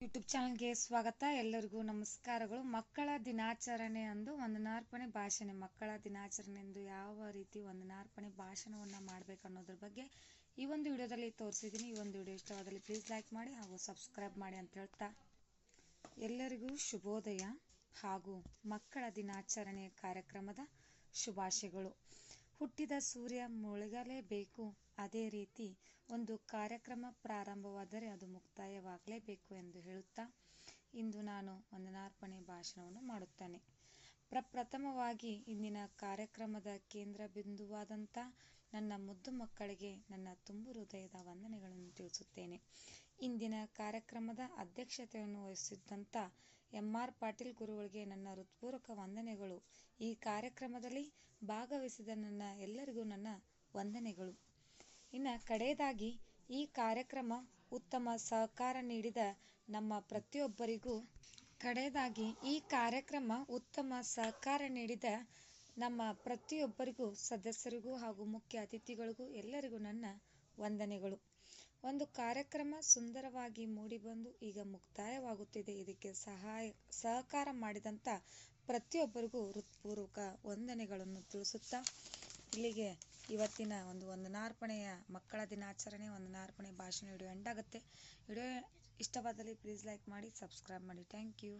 YouTube ಚಾನಲ್ಗೆ ಸ್ವಾಗತ. ಎಲ್ಲರಿಗೂ ನಮಸ್ಕಾರಗಳು. ಮಕ್ಕಳ ದಿನಾಚರಣೆ ಅಂದು ವಂದನಾರ್ಪಣೆ ಭಾಷಣ. ಮಕ್ಕಳ ದಿನಾಚರಣೆ ಎಂದು ಯಾವ ರೀತಿ ವಂದನಾರ್ಪಣೆ ಭಾಷಣವನ್ನು ಮಾಡಬೇಕು ಅನ್ನೋದ್ರ ಬಗ್ಗೆ ಈ ಒಂದು ವಿಡಿಯೋದಲ್ಲಿ ತೋರಿಸಿದ್ದೀನಿ. ಈ ಒಂದು ವಿಡಿಯೋ ಇಷ್ಟವಾದಲ್ಲಿ ಪ್ಲೀಸ್ ಲೈಕ್ ಮಾಡಿ ಹಾಗೂ ಸಬ್ಸ್ಕ್ರೈಬ್ ಮಾಡಿ ಅಂತ ಹೇಳ್ತಾ ಎಲ್ಲರಿಗೂ ಶುಭೋದಯ ಹಾಗೂ ಮಕ್ಕಳ ದಿನಾಚರಣೆ ಕಾರ್ಯಕ್ರಮದ ಶುಭಾಶಯಗಳು. ಹುಟ್ಟಿದ ಸೂರ್ಯ ಮುಳುಗಲೇಬೇಕು. ಅದೇ ರೀತಿ ಒಂದು ಕಾರ್ಯಕ್ರಮ ಪ್ರಾರಂಭವಾದರೆ ಅದು ಮುಕ್ತಾಯವಾಗಲೇಬೇಕು ಎಂದು ಹೇಳುತ್ತಾ ಇಂದು ನಾನು ವಂದನಾರ್ಪಣೆ ಭಾಷಣವನ್ನು ಮಾಡುತ್ತೇನೆ. ಪ್ರಪ್ರಥಮವಾಗಿ ಇಂದಿನ ಕಾರ್ಯಕ್ರಮದ ಕೇಂದ್ರ ಬಿಂದುವಾದಂಥ ನನ್ನ ಮುದ್ದು ಮಕ್ಕಳಿಗೆ ನನ್ನ ತುಂಬು ಹೃದಯದ ವಂದನೆಗಳನ್ನು ತಿಳಿಸುತ್ತೇನೆ. ಇಂದಿನ ಕಾರ್ಯಕ್ರಮದ ಅಧ್ಯಕ್ಷತೆಯನ್ನು ವಹಿಸಿದ್ದಂಥ ಎಂ ಆರ್ ಪಾಟೀಲ್ ಗುರುಗಳಿಗೆ ನನ್ನ ಹೃತ್ಪೂರ್ವಕ ವಂದನೆಗಳು ಈ ಕಾರ್ಯಕ್ರಮದಲ್ಲಿ ಭಾಗವಹಿಸಿದ ನನ್ನ ಎಲ್ಲರಿಗೂ ನನ್ನ ವಂದನೆಗಳು. ಇನ್ನು ಕಡೆಯದಾಗಿ ಈ ಕಾರ್ಯಕ್ರಮ ಉತ್ತಮ ಸಹಕಾರ ನೀಡಿದ ನಮ್ಮ ಪ್ರತಿಯೊಬ್ಬರಿಗೂ ಕಡೆಯದಾಗಿ ಈ ಕಾರ್ಯಕ್ರಮ ಉತ್ತಮ ಸಹಕಾರ ನೀಡಿದ ನಮ್ಮ ಪ್ರತಿಯೊಬ್ಬರಿಗೂ ಸದಸ್ಯರಿಗೂ ಹಾಗೂ ಮುಖ್ಯ ಅತಿಥಿಗಳಿಗೂ ಎಲ್ಲರಿಗೂ ನನ್ನ ವಂದನೆಗಳು. ಒಂದು ಕಾರ್ಯಕ್ರಮ ಸುಂದರವಾಗಿ ಮೂಡಿಬಂದು ಈಗ ಮುಕ್ತಾಯವಾಗುತ್ತಿದೆ. ಇದಕ್ಕೆ ಸಹಾಯ, ಸಹಕಾರ ಮಾಡಿದಂಥ ಪ್ರತಿಯೊಬ್ಬರಿಗೂ ಹೃತ್ಪೂರ್ವಕ ವಂದನೆಗಳನ್ನು ತಿಳಿಸುತ್ತಾ ಇಲ್ಲಿಗೆ ಇವತ್ತಿನ ಒಂದು ವಂದನಾರ್ಪಣೆಯ ಮಕ್ಕಳ ದಿನಾಚರಣೆ, ವಂದನಾರ್ಪಣೆ ಭಾಷಣ ವಿಡಿಯೋ ಎಂಡ್ ಆಗುತ್ತೆ. ವಿಡಿಯೋ ಇಷ್ಟವಾದಲ್ಲಿ ಪ್ಲೀಸ್ ಲೈಕ್ ಮಾಡಿ ಸಬ್ಸ್ಕ್ರೈಬ್ ಮಾಡಿ. Thank you